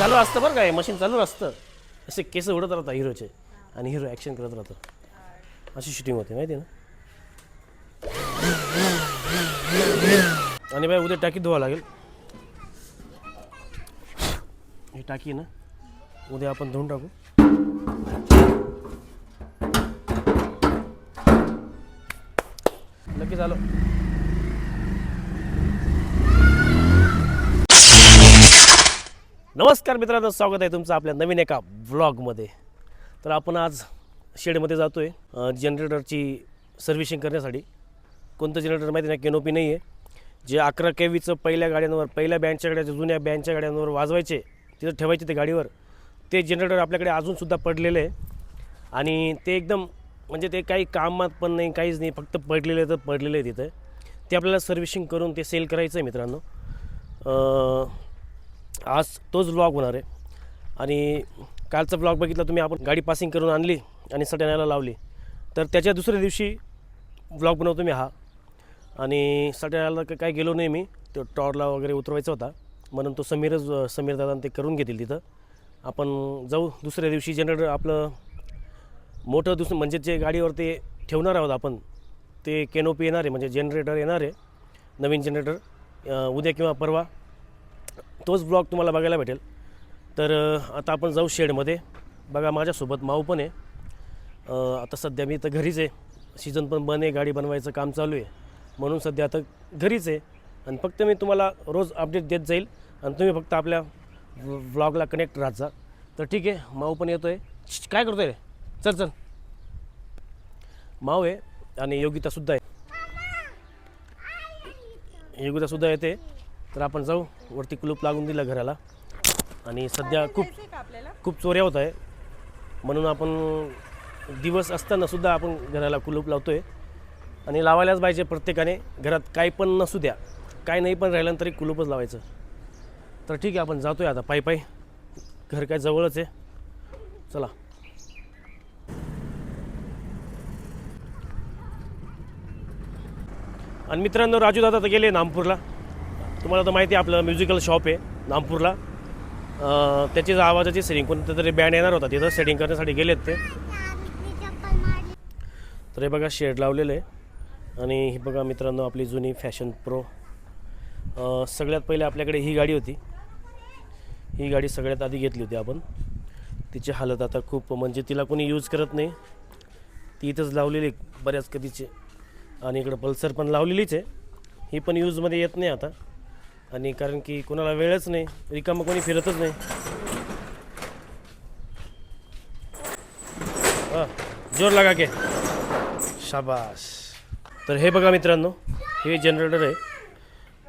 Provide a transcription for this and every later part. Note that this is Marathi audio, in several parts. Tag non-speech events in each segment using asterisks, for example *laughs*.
चालू असतं बरं काय मशीन चालू असतं. असे केस उडत राहतात हिरोचे आणि हिरो ॲक्शन करत राहतो अशी शूटिंग होते माहिती आहे ना? आणि बाय उद्या टाकी धुवा लागेल. ही टाकी ना उद्या आपण धुवून टाकू. लगेच आलो. नमस्कार मित्रांनो स्वागत आहे तुमचं आपल्या नवीन एका व्लॉगमध्ये तर आपण आज शेडमध्ये जातो आहे जनरेटरची सर्व्हिसिंग करण्यासाठी. कोणतं जनरेटर माहिती नाही केनोपी नाही आहे जे अकरा के व्हीचं पहिल्या गाड्यांवर पहिल्या बँडच्या गाड्या जुन्या बँडच्या गाड्यांवर वाजवायचे तिथं ठेवायचे ते गाडीवर ते जनरेटर आपल्याकडे अजूनसुद्धा पडलेलं आहे. आणि ते एकदम म्हणजे ते काही कामात पण नाही काहीच नाही फक्त पडलेलं आहे तर पडलेलं आहे तिथं. ते आपल्याला सर्व्हिसिंग करून ते सेल करायचं आहे मित्रांनो आज तोच ब्लॉग होणार आहे. आणि कालचा ब्लॉग बघितला तुम्ही आपण गाडी पासिंग करून आणली आणि सटण्याला लावली. तर त्याच्या दुसऱ्या दिवशी ब्लॉग बनवतो मी हा. आणि सटण्याला काय गेलो नाही मी. तो टॉरला वगैरे उतरवायचा होता. म्हणून तो समीरच समीर दादा ते करून घेतील तिथं. आपण जाऊ दुसऱ्या दिवशी. जनरेटर आपलं मोठं दुसरं म्हणजे जे गाडीवर ते ठेवणार आहोत आपण ते केनोपी येणार आहे. म्हणजे जनरेटर येणार आहे. नवीन जनरेटर उद्या किंवा परवा तोच ब्लॉग तुम्हाला बघायला भेटेल. तर आता आपण जाऊ शेडमध्ये. बघा माझ्यासोबत माऊ पण आहे. आता सध्या मी तर घरीच आहे. सीझन पण बन आहे गाडी बनवायचं काम चालू आहे. म्हणून सध्या आता घरीच आहे. आणि फक्त मी तुम्हाला रोज अपडेट देत जाईल. आणि तुम्ही फक्त आपल्या व्लॉगला कनेक्ट राहत जा. तर ठीक आहे माऊ पण येतो आहे काय करतो रे? चल चल. माऊ आहे आणि योगितासुद्धा आहे. योगितासुद्धा येते. तर आपण जाऊ. वरती कुलूप लागून दिलं घराला. आणि सध्या खूप खूप चोऱ्या होत आहे. म्हणून आपण दिवस असताना सुद्धा आपण घराला कुलूप लावतोय. आणि लावायलाच पाहिजे प्रत्येकाने. घरात काही पण नसू द्या. काय नाही पण राहिलं तरी कुलूपच लावायचं. तर ठीक आहे आपण जातोय आता. पायी पायी. घर काय जवळच आहे. चला. आणि मित्रांनो राजू दादा तर गेले नामपूरला. तुम्हाला तर माहिती आहे आपलं म्युझिकल शॉप आहे नामपूरला. त्याची त्याचीच आवाजाची सेटिंग कोणतं तरी बँड येणार होता तिथं सेटिंग करण्यासाठी गेलेत ते. तर हे बघा शेड लावलेलं आहे. आणि ही बघा मित्रांनो आपली जुनी फॅशन प्रो सगळ्यात पहिले आपल्याकडे ही गाडी होती. ही गाडी सगळ्यात आधी घेतली होती आपण. तिची हालत आता खूप म्हणजे तिला कोणी यूज करत नाही. ती इथंच लावलेली आहे बऱ्याच कधीचे. आणि इकडं पल्सर पण लावलेलीच आहे. ही पण यूजमध्ये येत नाही आता. आणि कारण की कोणाला वेळच नाही रिकामं कोणी फिरतच नाही. हा, जोर लागा के. शाबास. तर हे बघा मित्रांनो हे जनरेटर आहे.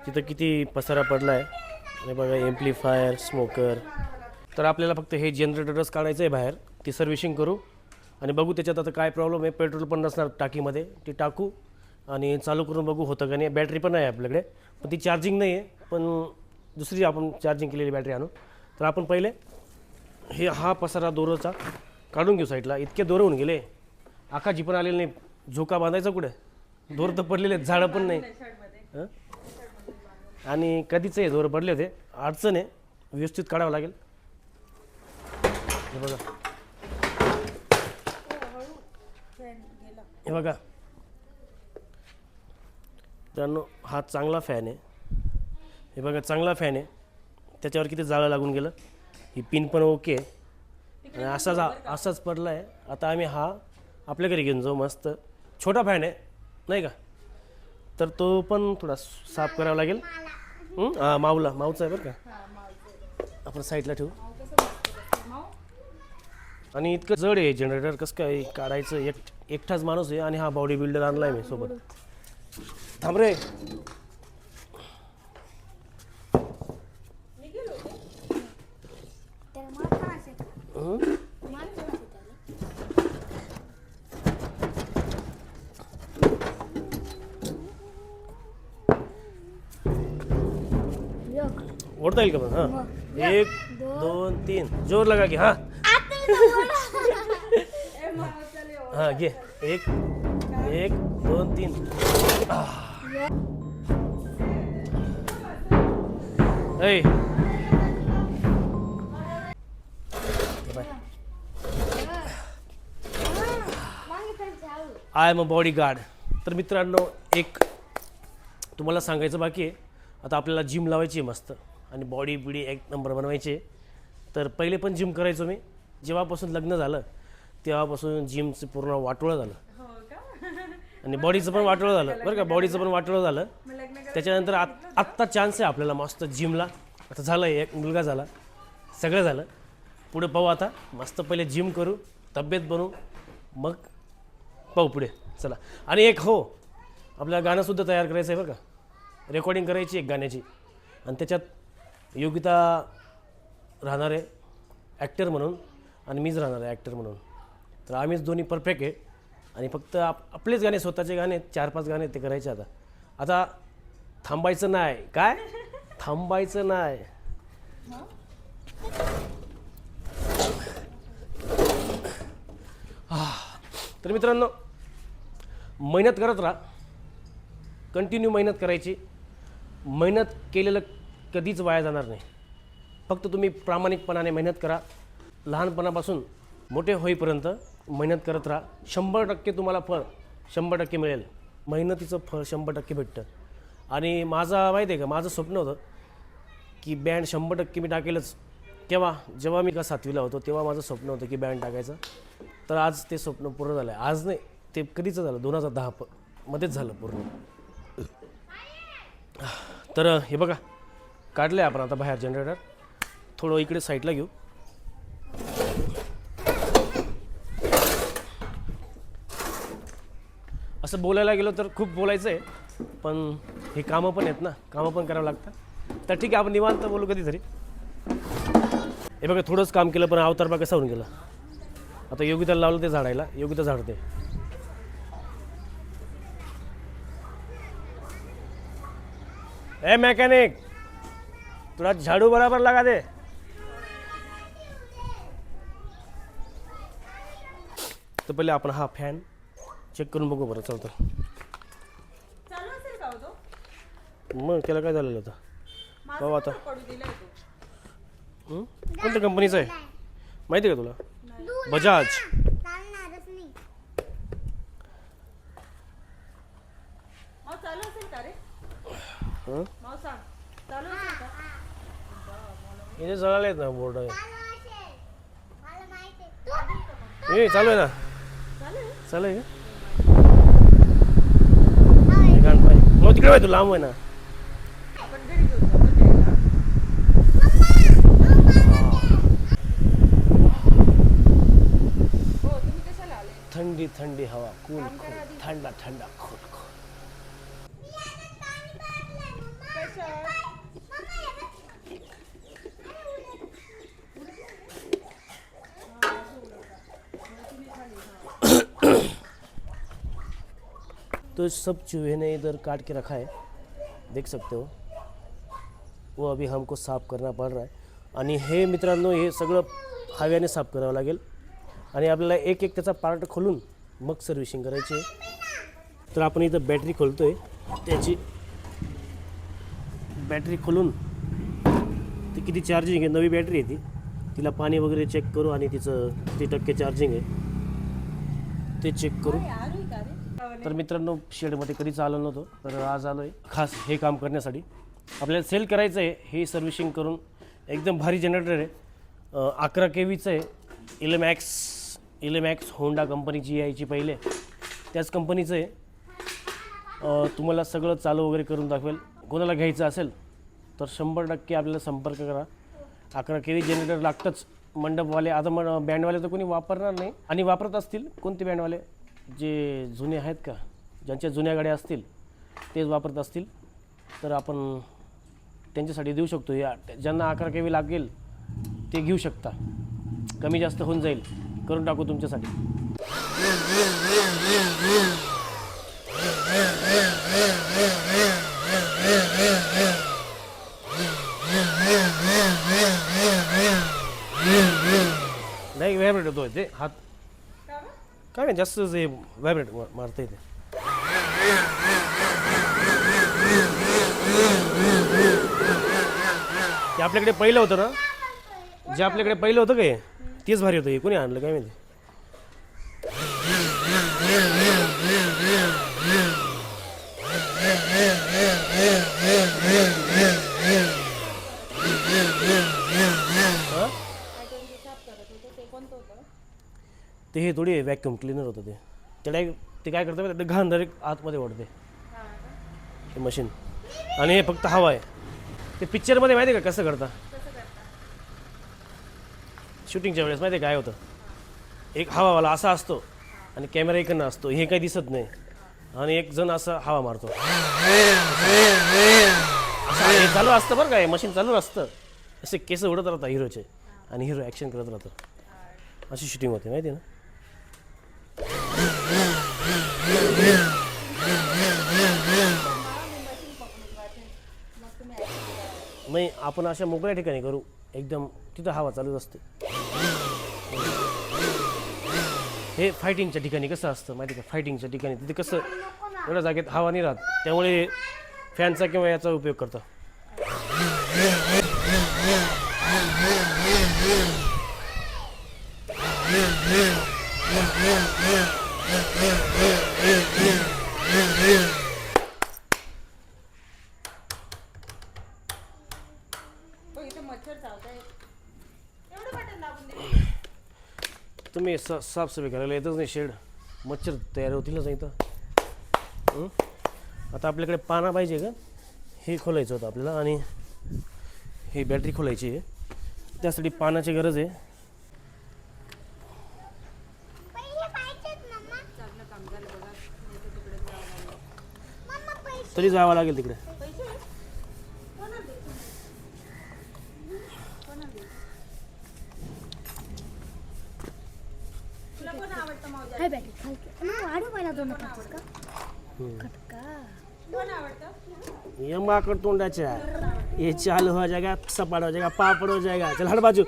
तिथं किती पसारा पडला आहे हे बघा एम्प्लिफायर स्मोकर तर आपल्याला फक्त हे जनरेटरच काढायचं आहे बाहेर. ती सर्व्हिशिंग करू. आणि बघू त्याच्यात आता काय प्रॉब्लेम आहे. पेट्रोल पण नसणार टाकीमध्ये. ती टाकू. आणि चालू करून बघू होतं का नाही. बॅटरी पण आहे आपल्याकडे. पण ती चार्जिंग नाही आहे पण दुसरी आपण चार्जिंग केलेली बॅटरी आणू. तर आपण पहिले हे हा पसारा दोरचा काढून घेऊ साईडला इतके दोर होऊन गेले. आकाशी पण आलेले नाही. झोका बांधायचा कुठे? दोर तर पडलेले आहेत. झाडं पण नाही. हं? आणि कधीच हे दोर पडले होते. अडचण आहे. व्यवस्थित काढावं लागेल. हे बघा. हे बघा. मित्रांनो हा चांगला फॅन आहे. हे बघा चांगला फॅन आहे. त्याच्यावर किती जाळं लागून गेलं. ही पिन पण ओके आहे. आणि असाच असाच पडला आहे आता आम्ही हा आपल्या घरी घेऊन जाऊ मस्त. छोटा फॅन आहे नाही का? तर तो पण थोडा साफ करावा लागेल. हां? माऊला. माऊचा आहे बरं का? आपण साईडला ठेवू. आणि इतकं जड आहे जनरेटर कसं काय काढायचं? एक एकठाच माणूस आहे आणि हा बॉडी बिल्डर आणला आहे मी सोबत. थांब रे. हं? ओढता येईल का मग हाँ. एक दोन तीन. ज़ोर लगा की हाँ. हाँ घे एक एक दोन तीन. I I am a bodyguard तर मित्रांनो एक तुम्हाला सांगायचं बाकी आहे. आता आपल्याला जिम लावायची आहे मस्त. आणि बॉडी बिडी एक नंबर बनवायची तर पहिले पण जिम करायचो मी. जेव्हापासून लग्न झालं तेव्हापासून जिमचं पूर्ण वाटोळं झालं. आणि बॉडीचं पण वाटोळं झालं. बरं का बॉडीचं पण वाटोळं झालं. त्याच्यानंतर आत आत्ता चान्स आहे आपल्याला मस्त जिमला आता झालं एक मुलगा झाला. सगळं झालं. पुढे पाहू आता. मस्त पहिले जिम करू तब्येत बनवू मग पाहू पुढे. चला. आणि एक हो आपल्याला गाणंसुद्धा तयार करायचं आहे बरं का. रेकॉर्डिंग करायची एक गाण्याची. आणि त्याच्यात योगिता राहणार आहे ॲक्टर म्हणून. आणि मीच राहणार आहे ॲक्टर म्हणून. तर आम्हीच दोन्ही परफेक्ट आहे. आणि फक्त आप आपलेच गाणे स्वतःचे गाणे चार पाच गाणे ते करायचे आता. आता थांबायचं नाही. काय? थांबायचं नाही. तर मित्रांनो मेहनत करत राहा. कंटिन्यू मेहनत करायची. मेहनत केलेलं कधीच वाया जाणार नाही. फक्त तुम्ही प्रामाणिकपणाने मेहनत करा. लहानपणापासून मोठे होईपर्यंत मेहनत करत राहा. शंभर टक्के तुम्हाला फळ शंभर टक्के मिळेल. मेहनतीचं फळ शंभर टक्के भेटतं. आणि माझा माहिती आहे का माझं स्वप्न होतं की बँड शंभर टक्के मी टाकेलच. केव्हा? जेव्हा मी का सातवीला होतो तेव्हा माझं स्वप्न होतं की बँड टाकायचं. तर आज ते स्वप्न पूर्ण झालं आहे आज नाही ते कधीचं झालं? दोन हजार दहा प मध्येच झालं पूर्ण. तर हे बघा. काढलं आहे आपण आता बाहेर जनरेटर थोडं इकडे साईडला घेऊ. असं बोलायला गेलो तर खूप बोलायचं आहे पण हे कामं पण आहेत ना कामं पण करावं लागतात तर ठीक आहे आपण निवांत बोलू कधीतरी. हे बघा थोडंच काम केलं पण अवतार बघा कसा होऊन गेला. आता योगिताला लावलं ते झाडायला योगिता झाडते ए मेकॅनिक तुला झाड़ू बराबर लागा दे. तर पहिले आपण हा फॅन चेक करून बघू बरं चालतं. चालू असेल का हो तो? मग त्याला काय झालेलं होतं पाहू आता. पण पडू दिलाय तो. हं? कोणत्या कंपनीचं आहे? माहिती आहे का तुला? बजाज. हं? इथे जळाले आहेत ना बोर्ड. चालू असेल. मला माहिती आहे. तू ए चालू आहे ना? चालू आहे? चालू आहे का हे गाणं पाहिजे तू लांब आहे ना थंडी थंडी हवा कूल कूल थंडा थंडा खोल खोल तो सब चूहे ने इधर काट के रखा है। देख सकते हो। वो अभी हमको साफ करना पड़ रहा है। आणि हे मित्रांनो हे सगळं हव्याने साफ करावं लागेल। आणि आपल्याला एक एक त्याचा पार्ट खोलून मग सर्व्हिसिंग करायची आहे. तर आपण इथं बॅटरी खोलतो आहे त्याची बॅटरी खोलून ती किती चार्जिंग आहे? नवी बॅटरी आहे ती. तिला पाणी वगैरे चेक करू आणि तिचं किती टक्के चार्जिंग आहे. ते चेक करू. तर मित्रांनो शेडमध्ये कधीच आलो नव्हतो तर आज आलो आहे खास हे काम करण्यासाठी. आपल्याला सेल करायचं आहे हे सर्व्हिसिंग करून एकदम भारी जनरेटर आहे. अकरा के व्हीचं आहे इलेमॅक्स इलेमॅक्स होंडा कंपनीची यायची पहिले. त्याच कंपनीचं आहे. तुम्हाला सगळं चालू वगैरे करून दाखवेल. कोणाला घ्यायचं असेल तर शंभर टक्के आपल्याला संपर्क करा. अकरा के व्ही जनरेटर लागतंच. मंडपवाले आता मग बँडवाले तर कोणी वापरणार नाही. आणि वापरत असतील कोणते बँडवाले जे जुने आहेत का ज्यांच्या जुन्या गाड्या असतील तेच वापरत असतील तर आपण त्यांच्यासाठी देऊ शकतो. या ज्यांना अकरा के लागेल ते घेऊ शकता. कमी जास्त होऊन जाईल. करून टाकू तुमच्यासाठी. नाही व्हायब्रेट होतोय ते. हात काय नाही जास्त जे व्हायब्रेट मारता येते. ते आपल्याकडे पहिलं होतं ना? जे आपल्याकडे पहिलं होतं काय तेच भारी होतं हे कोणी आणलं काय माहिती? ते हे थोडी व्हॅक्युम क्लिनर होतं ते. त्याला एक ते काय करतं त्याला ते घाण डायरेक्ट आतमध्ये ओढते. ते मशीन आणि हे फक्त हवा आहे. ते पिक्चरमध्ये माहिती आहे का कसं करता? शूटिंगच्या वेळेस माहिती आहे काय होतं? एक हवावाला असा असतो आणि कॅमेरा इकडनं असतो. हे काही दिसत नाही. आणि एक जण असं हवा मारतो. हे चालू असतं बरं काय मशीन चालू असतं. असे केस उडत राहतात हिरोचे. आणि हिरो ॲक्शन करत राहतो अशी शूटिंग होते माहिती आहे ना? नाही आपण अशा मोकळ्या ठिकाणी करू. एकदम तिथं हवा चालूच असते. हे फायटिंगच्या ठिकाणी कसं असतं माहिती का? फायटिंगच्या ठिकाणी. तिथे कसं एवढ्या जागेत हवा नाही राहत. त्यामुळे फॅनचा किंवा याचा उपयोग करतात हो इथे मच्छर चावताय एवढं बटन दाबून दे तुम्ही सा साफसफाई करायला येतच नाही शेड. मच्छर तयार होतीलच नाही तर? आता आपल्याकडे पाना पाहिजे का? हे खोलायचं होतं आपल्याला आणि ही बॅटरी खोलायची आहे. त्यासाठी पानाची गरज आहे. तरी जावं लागेल तिकडे पैसे कोणाला द्यायचे? कोणाला द्यायचे? तुला कोण आवडतं मावजा काय बॅटरी खालती मग वाढू पहिला दोन पाचच का खटका कोण आवडतं ये माकड़ तोंडाच्या ये चालू हो जाएगा सपाट हो जाएगा पापड़ हो जाएगा। चल हट बाजू।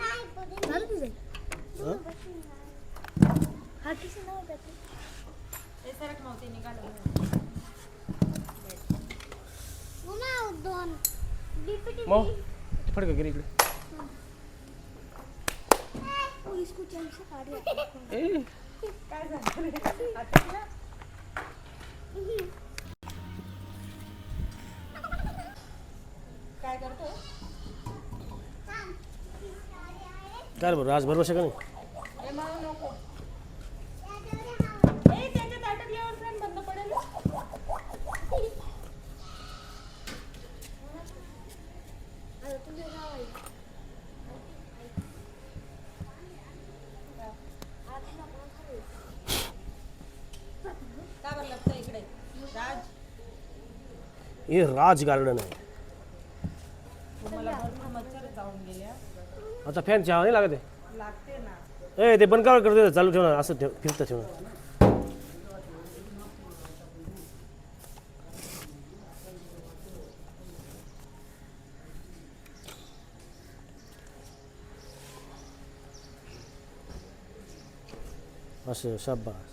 मग फडक गिरी इकडे ओ इसको चल से काढ ए, *laughs* *laughs* काय झालं रे? आता काय करतोय काय बरं आज बरोबर का नाही हे मला नको ए त्याच्या ताटात यावर फॅन बंद पडेल तुझे नाव आहे का बरं लागतं इकडे राज हे राज गार्डन आहे आता फॅन चहा नाही लागत आहे. लागते ना. ए ते बंद का करते चालू ठेव ना असं ठेव फिरतं ठेव ना असं शाबास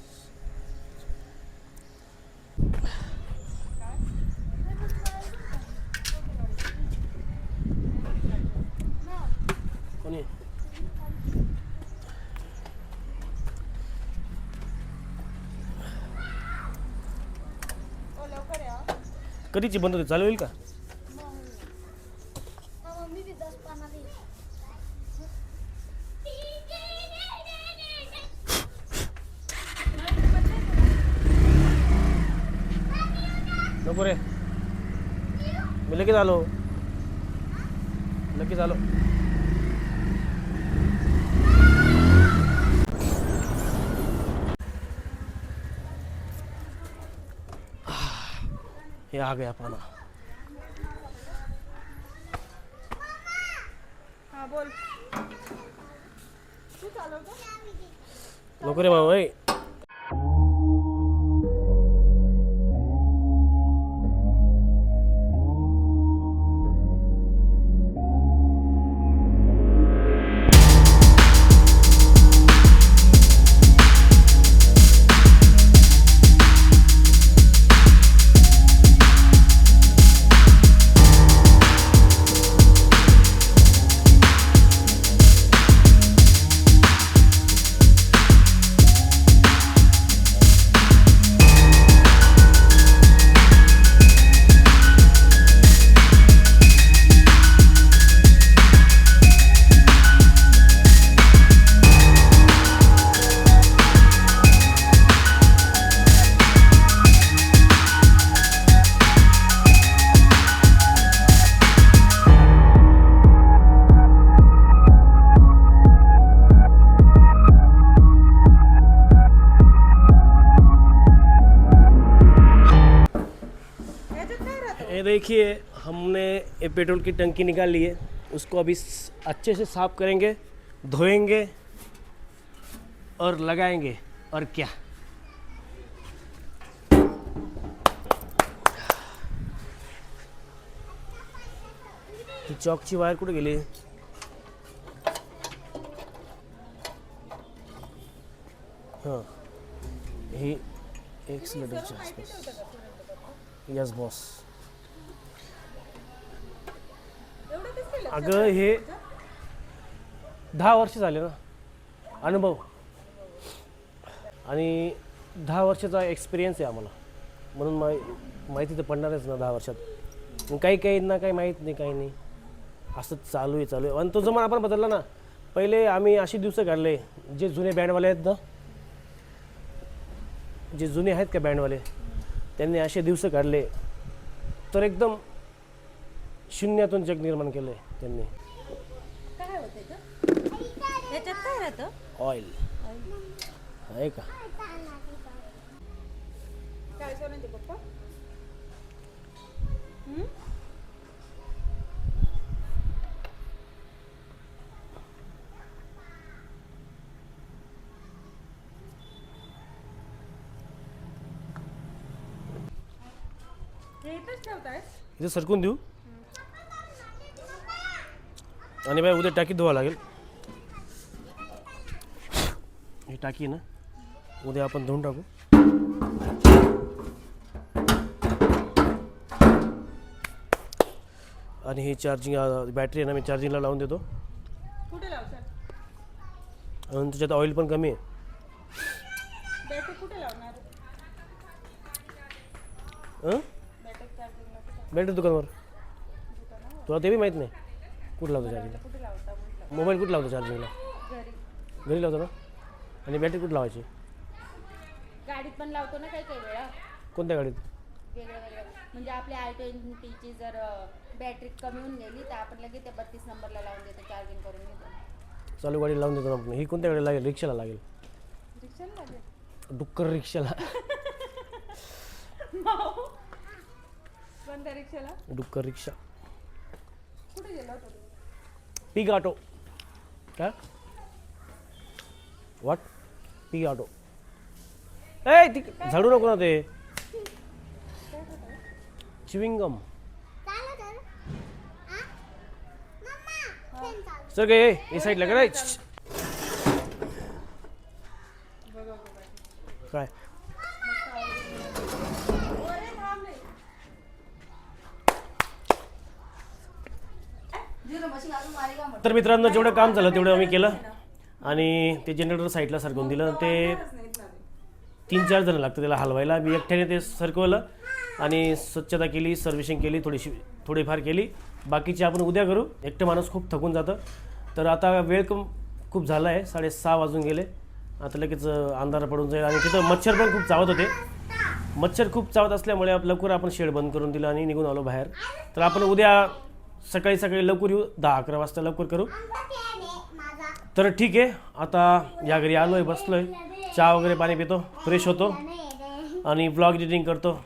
कोणी हो लवकर या कधीची बंद होते? चालू होईल का? नको रे. मी लगेच आलो. लगेच आलो. ये आ गया पाना। हाँ बोल। लोकरे मामा देखिए, हमने पेट्रोल की टंकी निकाल ली है। उसको अभी अच्छे से साफ़ करेंगे, धोएँगे और लगाएँगे। और क्या? ही चॉकची वायर कुठे गेली हाँ? ही। एक आसपास यस, बॉस। अगं हे दहा वर्ष झाले ना. अनुभव. आणि दहा वर्षाचा एक्सपिरियन्स आहे आम्हाला. म्हणून मा माहिती तर पडणारच ना दहा वर्षात. काही काही ना काही माहीत नाही काही नाही. असं चालू आहे चालू आहे. आणि तो जमाना आपण बदलला ना. पहिले आम्ही असे दिवस काढले जे जुने बँडवाले आहेत ना. जे जुने आहेत का बँडवाले त्यांनी असे दिवस काढले. तर एकदम शून्यातून जग निर्माण केलं आहे त्यांनी. काय होते ग? याच्यात काय राहतं? ऑइल आहे का? काय सोनाचे पप्पा? हे इथे सरकून देऊ? आणि बाय उद्या टाकी धुवा लागेल. ही टाकी आहे ना उद्या आपण धुवून टाकू. आणि ही चार्जिंग बॅटरी आहे ना मी चार्जिंगला लावून देतो. आणि त्याच्यात ऑइल पण कमी आहे. हं बॅटरी दुकानावर. तुला ते बी माहीत नाही. कुठं लावतो चार्जिंगला कुठे लावता म्हटलं मोबाईल कुठं लावतो चार्जिंगला घरी लावतो ना? आणि बॅटरी कुठं लावायची? गाडीत पण लावतो ना काही काही वेळा. कोणत्या गाडीत? वेगळं वेगळं. म्हणजे आपल्या आय ट्वेंटीची जर बॅटरी कमी होऊन गेली तर आपण लगेच त्या बत्तीस नंबरला लावून देतो चार्जिंग करून घेतो. चालू गाडी लावून देतो ना आपण. ही कोणत्या गाडी लागेल? रिक्षाला लागेल. रिक्षाला लागेल? डुक्कर रिक्षाला. *laughs* कोणत्या रिक्षाला? डुक्कर रिक्षा. कुठे गेला होता तू पिग ऑटो काय वाट पिग ऑटो ए ती झाडू नको ना ते चिविंगम चालू कर हा मम्मा पेन चालू सर काय ए साईडला काय काय तर मित्रांनो जेवढं काम झालं तेवढं आम्ही केलं. आणि ते जनरेटर साईडला सरकवून दिलं. ते तीन चार जण लागतं त्याला हलवायला. मी एकट्याने ते सरकवलं आणि स्वच्छता केली सर्व्हिसिंग केली थोडीशी थोडीफार केली. बाकीची आपण उद्या करू. एकटं माणूस खूप थकून जातं. तर आता वेळ कम खूप झाला आहे साडेसहा वाजून गेले. आता लगेच अंधार पडून जाईल. आणि तिथं मच्छर पण खूप चावत होते. मच्छर खूप चावत असल्यामुळे आप- लवकर आपण शेड बंद करून दिलं आणि निघून आलो बाहेर. तर आपण उद्या सकाळी सकाळी लवकर येऊ दहा अकरा वाजता लवकर करू. तर ठीक आहे आता या घरी आलो आहे बसलो आहे चहा वगैरे पाणी पितो फ्रेश होतो. आणि ब्लॉग एडिटिंग करतो.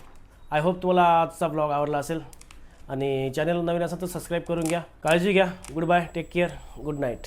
आय होप तुम्हाला आजचा ब्लॉग आवडला असेल. आणि चॅनल नवीन असेल तर सबस्क्राईब करून घ्या. काळजी घ्या. Goodbye take care good night